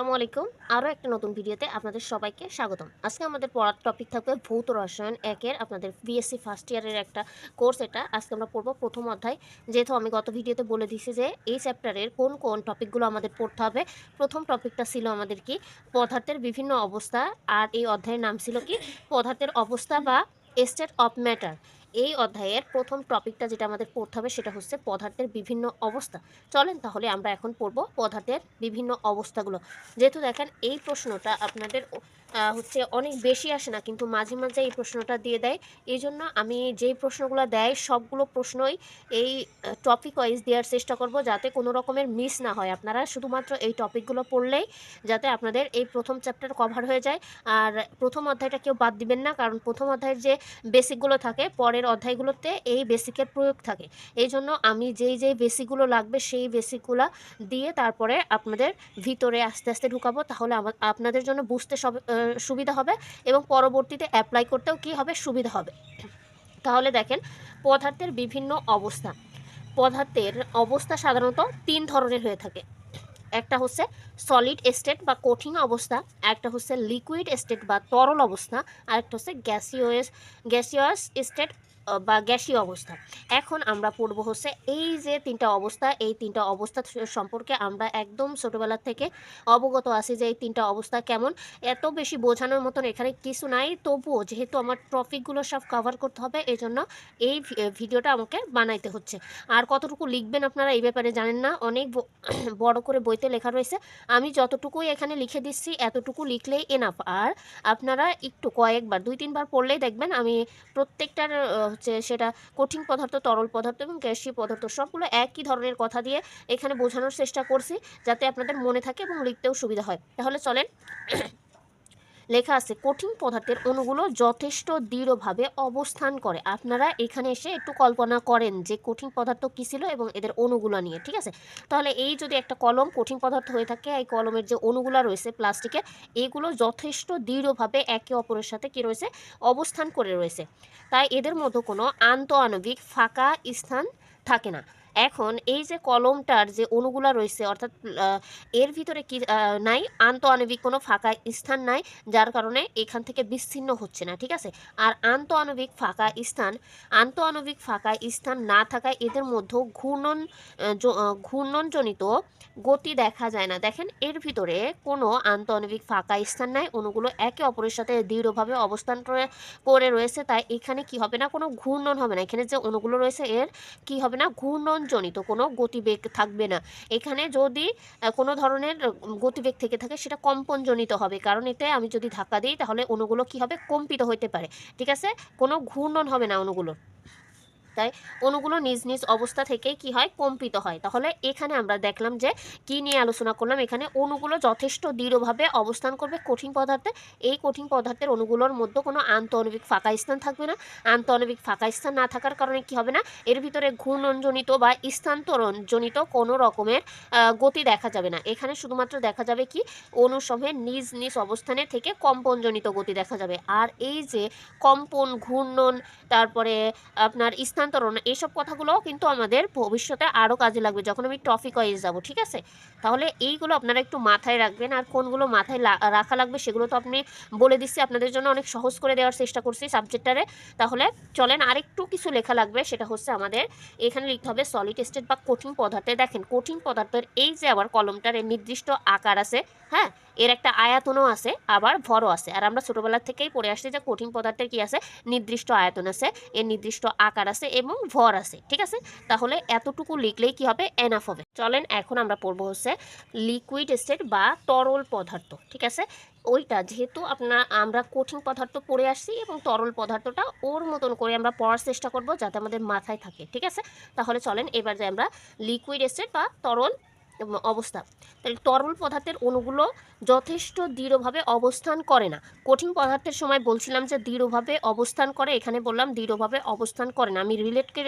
আসসালামু আলাইকুম। আরও একটা নতুন ভিডিওতে আপনাদের সবাইকে স্বাগতম। আজকে আমাদের পড়ার টপিক থাকবে ভৌত রসায়ন একের আপনাদের বিএসসি ফার্স্ট ইয়ারের একটা কোর্স এটা। আজকে আমরা পড়ব প্রথম অধ্যায়। যেহেতু আমি গত ভিডিওতে বলে দিছি যে এই চ্যাপ্টারের কোন কোন টপিকগুলো আমাদের পড়তে হবে, প্রথম টপিকটা ছিল আমাদের কি? পদার্থের বিভিন্ন অবস্থা। আর এই অধ্যায়ের নাম ছিল কি? পদার্থের অবস্থা বা স্টেট অফ ম্যাটার এই অধ্যায়ের প্রথম টপিকটা যেটা আমাদের পড়তে হবে সেটা হচ্ছে পদার্থের বিভিন্ন অবস্থা। চলেন তাহলে আমরা এখন পড়ব পদার্থের বিভিন্ন অবস্থাগুলো। যেহেতু দেখেন এই প্রশ্নটা আপনাদের হচ্ছে অনেক বেশি আসে না, কিন্তু মাঝে মাঝে এই প্রশ্নটা দিয়ে দেয়। এই জন্য আমি যেই প্রশ্নগুলো দেয়, সবগুলো প্রশ্নই এই টপিক ওয়াইজ দেওয়ার চেষ্টা করব যাতে কোনো রকমের মিস না হয়। আপনারা শুধুমাত্র এই টপিকগুলো পড়লেই যাতে আপনাদের এই প্রথম চ্যাপ্টার কভার হয়ে যায়। আর প্রথম অধ্যায়টা কেউ বাদ দিবেন না, কারণ প্রথম অধ্যায়ের যে বেসিকগুলো থাকে, পরের অধ্যায়গুলোতে এই বেসিকের প্রয়োগ থাকে। এই জন্য আমি যেই যেই বেসিকগুলো লাগবে, সেই বেসিকগুলো দিয়ে তারপরে আপনাদের ভিতরে আস্তে আস্তে ঢুকাবো, তাহলে আপনাদের জন্য বুঝতে সব সুবিধা হবে এবং পরবর্তীতে অ্যাপ্লাই করতেও কি হবে? সুবিধা হবে। তাহলে দেখেন, পদার্থের বিভিন্ন অবস্থা। পদার্থের অবস্থা সাধারণত তিন ধরনের হয়ে থাকে। একটা হচ্ছে সলিড স্টেট বা কঠিন অবস্থা, একটা হচ্ছে লিকুইড স্টেট বা তরল অবস্থা আর একটা হচ্ছে গ্যাসিওয়াস গ্যাসিয়াস স্টেট বা গ্যাসীয় অবস্থা। এখন আমরা পড়ব হচ্ছে এই যে তিনটা অবস্থা, এই তিনটা অবস্থা সম্পর্কে আমরা একদম ছোটোবেলা থেকে অবগত আছি যে এই তিনটা অবস্থা কেমন। এত বেশি বোঝানোর মতন এখানে কিছু নাই, তবুও যেহেতু আমার টপিকগুলো সব কভার করতে হবে এই জন্য এই ভিডিওটা আমাকে বানাইতে হচ্ছে। আর কতটুকু লিখবেন আপনারা এই ব্যাপারে জানেন না, অনেক বড় করে বইতে লেখা রয়েছে। আমি যতটুকুই এখানে লিখে দিচ্ছি, এতটুকু লিখলেই এনাফ আর আপনারা একটু কয়েকবার, দুই তিনবার পড়লেই দেখবেন আমি প্রত্যেকটার হচ্ছে সেটা কঠিন পদার্থ, তরল পদার্থ এবং গ্যাসীয় পদার্থ, সবগুলো একই ধরনের কথা দিয়ে এখানে বোঝানোর চেষ্টা করছি যাতে আপনাদের মনে থাকে এবং লিখতেও সুবিধা হয়। তাহলে চলেন লেখা আছে, কঠিন পদার্থের অণুগুলো যথেষ্ট দৃঢ়ভাবে অবস্থান করে। আপনারা এখানে এসে একটু কল্পনা করেন যে কঠিন পদার্থ কী ছিল এবং এদের অণুগুলো নিয়ে, ঠিক আছে? তাহলে এই যদি একটা কলম, কঠিন পদার্থ হয়ে থাকে, এই কলমের যে অণুগুলো রয়েছে প্লাস্টিকের, এগুলো যথেষ্ট দৃঢ়ভাবে একে অপরের সাথে কি রয়েছে? অবস্থান করে রয়েছে। তাই এদের মধ্যে কোনো আন্তঃআণবিক ফাঁকা স্থান থাকে না। এখন এই যে কলমটার যে অণুগুলা রয়েছে, অর্থাৎ এর ভিতরে কি নাই, আন্তঃআণবিক কোনো ফাঁকা স্থান নাই, যার কারণে এখান থেকে বিচ্ছিন্ন হচ্ছে না, ঠিক আছে? আর আন্তঃআণবিক ফাঁকা স্থান, আন্তঃআণবিক ফাঁকা স্থান না থাকায় এদের মধ্যে ঘূর্ণন ঘূর্ণনজনিত গতি দেখা যায় না। দেখেন, এর ভিতরে কোনো আন্তঃআণবিক ফাঁকা স্থান নাই, অণুগুলো একে অপরের সাথে দৃঢ়ভাবে অবস্থান করে রয়েছে, তাই এখানে কি হবে না, কোনো ঘূর্ণন হবে না। এখানে যে অণুগুলো রয়েছে, এর কি হবে না ঘূর্ণনজনিত কোনো গতিবেগ থাকবে না। এখানে যদি কোনো ধরনের গতিবেগ থেকে থাকে সেটা কম্পনজনিত হবে। কারণ এতে আমি যদি ধাক্কা দিই তাহলে অনুগুলো কি হবে? কম্পিত হইতে পারে। ঠিক আছে? কোনো ঘূর্ণন হবে না অণুগুলোর। তাই অণুগুলো নিজ নিজ অবস্থা থেকেই কি হয়? কম্পিত হয়। তাহলে এখানে আমরা দেখলাম যে কি নিয়ে আলোচনা করলাম? এখানে অণুগুলো যথেষ্ট দৃঢ়ভাবে অবস্থান করবে কঠিন পদার্থে। এই কঠিন পদার্থের অণুগুলোর মধ্যে কোনো আন্তঃআণবিক ফাঁকা স্থান থাকবে না। আন্তঃআণবিক ফাঁকা স্থান না থাকার কারণে কি হবে না? এর ভিতরে ঘূর্ণনজনিত বা স্থানান্তরণজনিত কোনো রকমের গতি দেখা যাবে না। এখানে শুধুমাত্র দেখা যাবে কি? অণুসমূহের নিজ নিজ অবস্থানে থেকে কম্পনজনিত গতি দেখা যাবে। আর এই যে কম্পন, ঘূর্ণন, তারপরে আপনার স্থানান্তরণ এইসব কথাগুলোও কিন্তু আমাদের ভবিষ্যতে আরও কাজে লাগবে যখন আমি টপিক ওয়াইজ যাব, ঠিক আছে? তাহলে এইগুলো আপনারা একটু মাথায় রাখবেন আর কোনগুলো মাথায় রাখা লাগবে সেগুলো তো আপনি বলে দিচ্ছি, আপনাদের জন্য অনেক সহজ করে দেওয়ার চেষ্টা করছি সাবজেক্টারে তাহলে চলেন আরেকটু কিছু লেখা লাগবে, সেটা হচ্ছে আমাদের, এখানে লিখতে হবে সলিড স্টেট বা কঠিন পদার্থে দেখেন কঠিন পদার্থের এই যে আবার কলমটার নির্দিষ্ট আকার আছে হ্যাঁ? এর একটা আয়াতনও আছে, আবার ভরও আছে। আর আমরা ছোটবেলা থেকেই পড়ে আসছি যে কঠিন পদার্থের কি আছে? নির্দিষ্ট আয়তন আছে, এর নির্দিষ্ট আকার আছে এবং ভর আছে, ঠিক আছে? তাহলে এতটুকু লিখলেই কি হবে? এনাফ হবে। চলেন এখন আমরা পড়ব হচ্ছে লিকুইড স্টেট বা তরল পদার্থ, ঠিক আছে? ওইটা যেহেতু আপনার আমরা কঠিন পদার্থ পড়ে আসছি এবং তরল পদার্থটা ওর মতন করে আমরা পড়ার চেষ্টা করব যাতে আমাদের মাথায় থাকে, ঠিক আছে? তাহলে চলেন এবার যে আমরা লিকুইড স্টেট বা তরল অবস্থা। তাহলে তরল পদার্থের অণুগুলো যথেষ্ট দৃঢ়ভাবে অবস্থান করে না। কঠিন পদার্থের সময় বলছিলাম যে দৃঢ়ভাবে অবস্থান করে, এখানে বললাম দৃঢ়ভাবে অবস্থান করে না। আমি রিলেটকে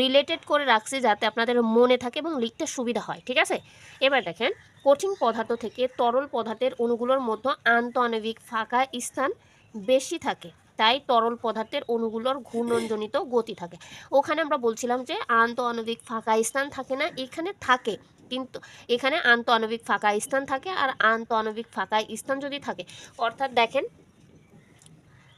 রিলেটেড করে রাখছি যাতে আপনাদের মনে থাকে এবং লিখতে সুবিধা হয়, ঠিক আছে? এবার দেখেন, কঠিন পদার্থ থেকে তরল পদার্থের অণুগুলোর মধ্যে আন্তঃআণবিক ফাঁকা স্থান বেশি থাকে। তাই তরল পদার্থের অণুগুলোর ঘূর্ণনজনিত গতি থাকে। ওখানে আমরা বলছিলাম যে আন্তঃআণবিক ফাঁকা স্থান থাকে না, এখানে থাকে। কিন্তু এখানে আন্ত আণবিক ফাঁকা স্থান থাকে আর আন্ত আণবিক ফাঁকা স্থান যদি থাকে, অর্থাৎ দেখেন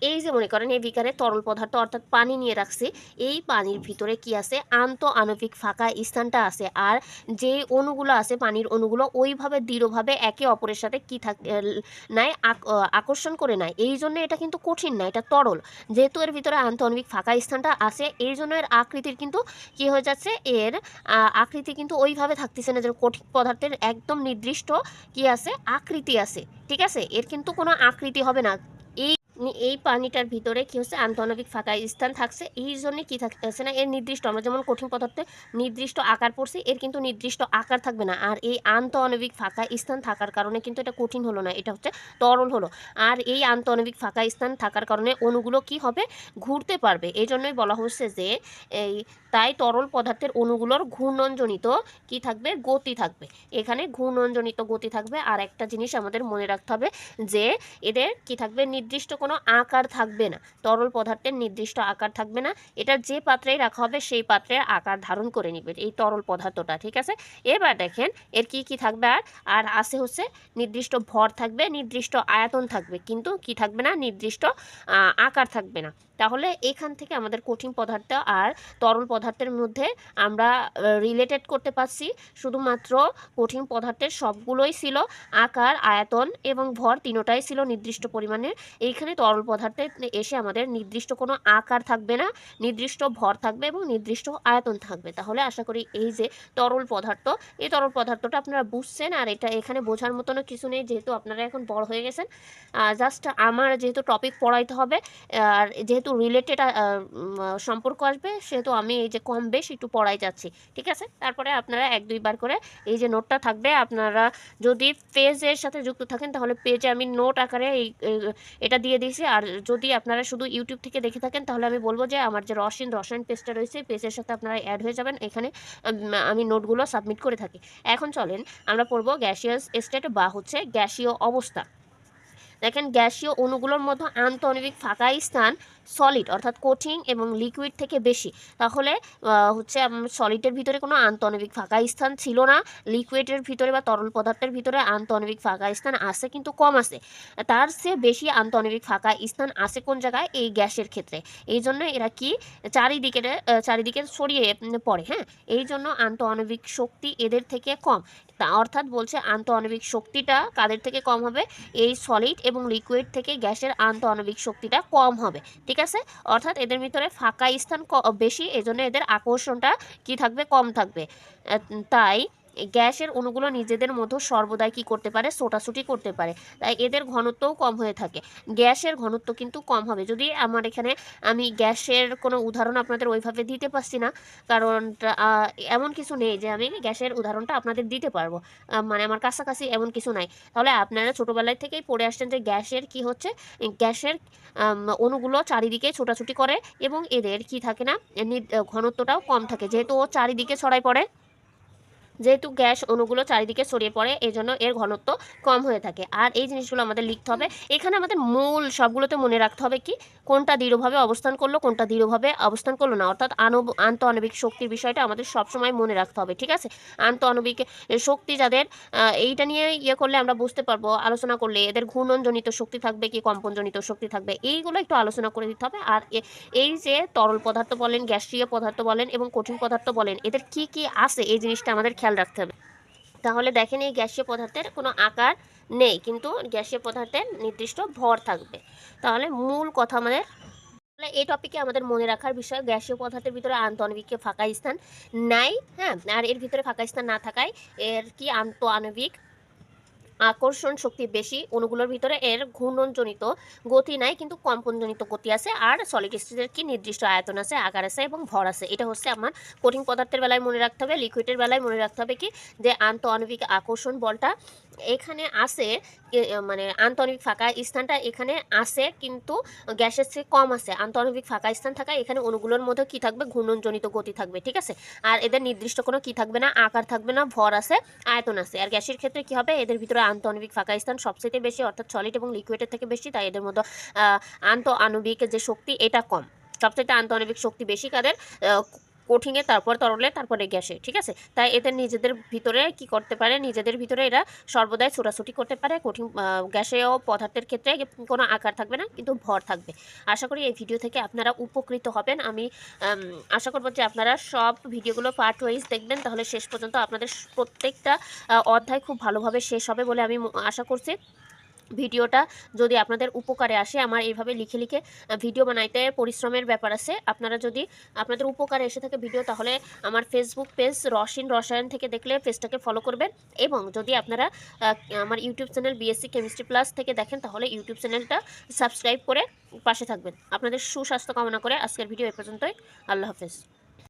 এই যে মনে করেন এই বিকারে তরল পদার্থ অর্থাৎ পানি নিয়ে রাখছি, এই পানির ভিতরে কি আছে? আন্ত আণবিক ফাঁকা স্থানটা আছে। আর যে অণুগুলো আছে পানির অণুগুলো ওইভাবে দৃঢ়ভাবে একে অপরের সাথে কি থাক নাই, আক- আকর্ষণ করে নেয় এই জন্য এটা কিন্তু কঠিন না, এটা তরল। যেহেতু এর ভিতরে আন্ত আণবিক ফাঁকা স্থানটা আছে, এই জন্য এর আকৃতির কিন্তু কি হয়ে যাচ্ছে? এর আকৃতি কিন্তু ওইভাবে থাকতেছে না যে কঠিন পদার্থের একদম নির্দিষ্ট কি আছে? আকৃতি আছে। ঠিক আছে? এর কিন্তু কোনো আকৃতি হবে না। এই পানিটার ভিতরে কি হচ্ছে? আন্তঃনবিক ফাঁকা স্থান থাকছে। এই জন্য কি থাকছে না? এর নির্দিষ্ট, আমরা যেমন কঠিন পদার্থে নির্দিষ্ট আকার পড়ছি, এর কিন্তু নির্দিষ্ট আকার থাকবে না। আর এই আন্তঃনবিক ফাঁকা স্থান থাকার কারণে কিন্তু এটা কঠিন হলো না, এটা হচ্ছে তরল হলো। আর এই আন্তঃনবিক ফাঁকা স্থান থাকার কারণে অণুগুলো কি হবে? ঘুরতে পারবে। এই জন্যই বলা হচ্ছে যে, এই তাই তরল পদার্থের অণুগুলোর ঘূর্ণনজনিত কি থাকবে? গতি থাকবে। এখানে ঘূর্ণনজনিত গতি থাকবে। আর একটা জিনিস আমাদের মনে রাখতে হবে যে, এদের কি থাকবে? নির্দিষ্ট কোনো আকার থাকবে না। তরল পদার্থের নির্দিষ্ট আকার থাকবে না। এটা যে পাত্রেই রাখা হবে সেই পাত্রের আকার ধারণ করে নেবে এই তরল পদার্থটা, ঠিক আছে? এবার দেখেন এর কি কি থাকবে আর আর আছে হচ্ছে নির্দিষ্ট ভর থাকবে, নির্দিষ্ট আয়তন থাকবে, কিন্তু কি থাকবে না? নির্দিষ্ট আকার থাকবে না। তাহলে এখান থেকে আমাদের কঠিন পদার্থ আর তরল পদার্থের মধ্যে আমরা রিলেটেড করতে পারছি। শুধুমাত্র কঠিন পদার্থের সবগুলোই ছিল আকার, আয়তন এবং ভর তিনোটাই ছিল নির্দিষ্ট পরিমাণের। এইখানে তরল পদার্থে এসে আমাদের নির্দিষ্ট কোনো আকার থাকবে না, নির্দিষ্ট ভর থাকবে এবং নির্দিষ্ট আয়তন থাকবে। তাহলে আশা করি এই যে তরল পদার্থ, এই তরল পদার্থটা আপনারা বুঝছেন আর এটা এখানে বোঝার মতনও কিছু নেই যেহেতু আপনারা এখন বড় হয়ে গেছেন। জাস্ট আমার যেহেতু টপিক পড়াইতে হবে, আর যেহেতু রিলেটেড সম্পর্ক আসবে, সেহেতু আমি এই যে কম বেশ একটু পড়াই যাচ্ছি, ঠিক আছে? তারপরে আপনারা এক দুইবার করে এই যে নোটটা থাকবে, আপনারা যদি পেজের সাথে যুক্ত থাকেন তাহলে পেজে আমি নোট আকারে এই এটা দিয়ে দিয়েছি। আর যদি আপনারা শুধু ইউটিউব থেকে দেখে থাকেন, তাহলে আমি বলব যে আমার যে রসিন, রসায়ন পেজটা রয়েছে পেজের সাথে আপনারা অ্যাড হয়ে যাবেন। এখানে আমি নোটগুলো সাবমিট করে থাকি। এখন চলেন, আমরা পড়ব গ্যাসিয়াস স্টেট বা হচ্ছে গ্যাসীয় অবস্থা। দেখেন গ্যাসীয় অণুগুলোর মধ্যে আন্তঃনবিক ফাঁকা স্থান সলিড অর্থাৎ কঠিন এবং লিকুইড থেকে বেশি। তাহলে হচ্ছে সলিডের ভিতরে কোনো আন্তঃনবিক ফাঁকা স্থান ছিল না লিকুইডের ভিতরে বা তরল পদার্থের ভিতরে আন্তঃনবিক ফাঁকা স্থান আছে কিন্তু কম আছে। তার চেয়ে বেশি আন্তঃনবিক ফাঁকা স্থান আছে কোন জায়গায়? এই গ্যাসের ক্ষেত্রে। এই জন্য এরা কি? চারিদিকে চারিদিকে ছড়িয়ে পড়ে হ্যাঁ? এই জন্য আন্তঃআণবিক শক্তি এদের থেকে কম। তা অর্থাৎ বলছে আন্তঃআণবিক শক্তিটা কাদের থেকে কম হবে? এই সলিড এবং লিকুইড থেকে গ্যাসের আন্তঃআণবিক শক্তিটা কম হবে, ঠিক আছে? অর্থাৎ এদের ভিতরে ফাঁকা স্থান বেশি, এজন্য এদের আকর্ষণটা কি থাকবে? কম থাকবে। তাই গ্যাসের অণুগুলো নিজেদের মধ্যে সর্বদাই কি করতে পারে? ছোটাছুটি করতে পারে। তাই এদের ঘনত্বও কম হয়ে থাকে। গ্যাসের ঘনত্ব কিন্তু কম হবে। যদি আমার এখানে আমি গ্যাসের কোনো উদাহরণ আপনাদের ওইভাবে দিতে পারছি না, কারণ এমন কিছু নেই যে আমি গ্যাসের উদাহরণটা আপনাদের দিতে পারব। মানে আমার কাছাকাছি এমন কিছু নাই। তাহলে আপনারা ছোটোবেলায় থেকেই পড়ে আসছেন যে গ্যাসের কি হচ্ছে? গ্যাসের অণুগুলো চারিদিকে ছোটাছুটি করে এবং এদের কি থাকে নি- ঘনত্বটাও কম থাকে। যেহেতু ও চারিদিকে ছড়াই পড়ে যেহেতু গ্যাস অণুগুলো চারিদিকে ছড়িয়ে পড়ে এই জন্য এর ঘনত্ব কম হয়ে থাকে। আর এই জিনিসগুলো আমাদের লিখতে হবে। এখানে আমাদের মূল সবগুলোতে মনে রাখতে হবে কি, কোনটা দৃঢ়ভাবে অবস্থান করল, কোনটা দৃঢ়ভাবে অবস্থান করল না। অর্থাৎ আণব আন্তঃআণবিক শক্তির বিষয়টা আমাদের সবসময় মনে রাখতে হবে, ঠিক আছে? আন্তঃআণবিক শক্তি যাদের এইটা নিয়ে ইয়ে করলে আমরা বুঝতে পারব, আলোচনা করলে এদের ঘূর্ণনজনিত শক্তি থাকবে কি, কম্পনজনিত শক্তি থাকবে, এইগুলো একটু আলোচনা করে দিতে হবে। আর এই যে তরল পদার্থ বলেন, গ্যাসীয় পদার্থ বলেন এবং কঠিন পদার্থ বলেন, এদের কি কি আছে? এই জিনিসটা আমাদের খেয়াল রাখতে হবে। তাহলে দেখেন এই গ্যাসীয় পদার্থের কোনো আকার নেই, কিন্তু গ্যাসীয় পদার্থের নির্দিষ্ট ভর থাকবে। তাহলে মূল কথা আমাদের, তাহলে এই টপিকে আমাদের মনে রাখার বিষয়, গ্যাসীয় পদার্থের ভিতরে আন্তঃআণবিক ফাঁকা স্থান নাই হ্যাঁ? আর এর ভিতরে ফাঁকা স্থান না থাকায় এর কি আন্তঃআণবিক আকর্ষণ শক্তি বেশি, অণুগুলোর ভিতরে এর ঘূর্ণনজনিত গতি নাই, কিন্তু কম্পনজনিত গতি আছে, আর সলিড স্টেটের কি নির্দিষ্ট আয়তন আছে, আকার আছে এবং ভর আছে। এটা হচ্ছে আমার কঠিন পদার্থের বেলায় মনে রাখতে হবে লিকুইডের বেলায় মনে রাখতে হবে কি? যে আন্তঃআণবিক আকর্ষণ বলটা এখানে আছে মানে আন্তঃআণবিক ফাঁকা স্থানটা এখানে আছে কিন্তু গ্যাসের চেয়ে কম আছে। আন্তঃআণবিক ফাঁকা স্থান থাকায় এখানে অণুগুলোর মধ্যে কি থাকবে? ঘূর্ণনজনিত গতি থাকবে ঠিক আছে? আর এদের নির্দিষ্ট কোনো কি থাকবে না? আকার থাকবে না ভর আছে আয়তন আছে। আর গ্যাসের ক্ষেত্রে কি হবে? এদের ভিতরে আন্তঃআণবিক ফাঁকা স্থান সবচেয়ে বেশি অর্থাৎ সলিড এবং লিকুইডের থেকে বেশি তাই এদের মধ্যে আহ, আন্তঃআণবিক যে শক্তি এটা কম। সবচেয়ে আন্তঃআণবিক শক্তি বেশি কাদের? কঠিনে তারপর তরলে, তারপরে গ্যাসে, ঠিক আছে? তাই এদের নিজেদের ভিতরে কি করতে পারে? নিজেদের ভিতরে এরা সর্বদাই ছোটাছুটি করতে পারে। কঠিন গ্যাসেও পদার্থের ক্ষেত্রে কোনো আকার থাকবে না, কিন্তু ভর থাকবে। আশা করি এই ভিডিও থেকে আপনারা উপকৃত হবেন। আমি আশা করব যে আপনারা সব ভিডিওগুলো পার্ট ওয়াইজ দেখবেন। তাহলে শেষ পর্যন্ত আপনাদের প্রত্যেকটা অধ্যায় খুব ভালোভাবে শেষ হবে বলে আমি আশা করছি। ভিডিওটা যদি আপনাদের উপকারে আসে, আমার এইভাবে লিখে লিখে ভিডিও বানাইতে পরিশ্রমের ব্যাপার আছে। আপনারা যদি আপনাদের উপকারে এসে থাকে ভিডিও, তাহলে আমার ফেসবুক পেজ রসিন রসায়ন থেকে দেখলে পেজটাকে ফলো করবেন। এবং যদি আপনারা আমার YouTube channel BSc chemistry plus থেকে দেখেন, তাহলে ইউটিউব চ্যানেলটা সাবস্ক্রাইব করে পাশে থাকবেন। আপনাদের সুস্বাস্থ্য কামনা করে আজকের ভিডিও এ পর্যন্তই। আল্লাহ হাফেজ।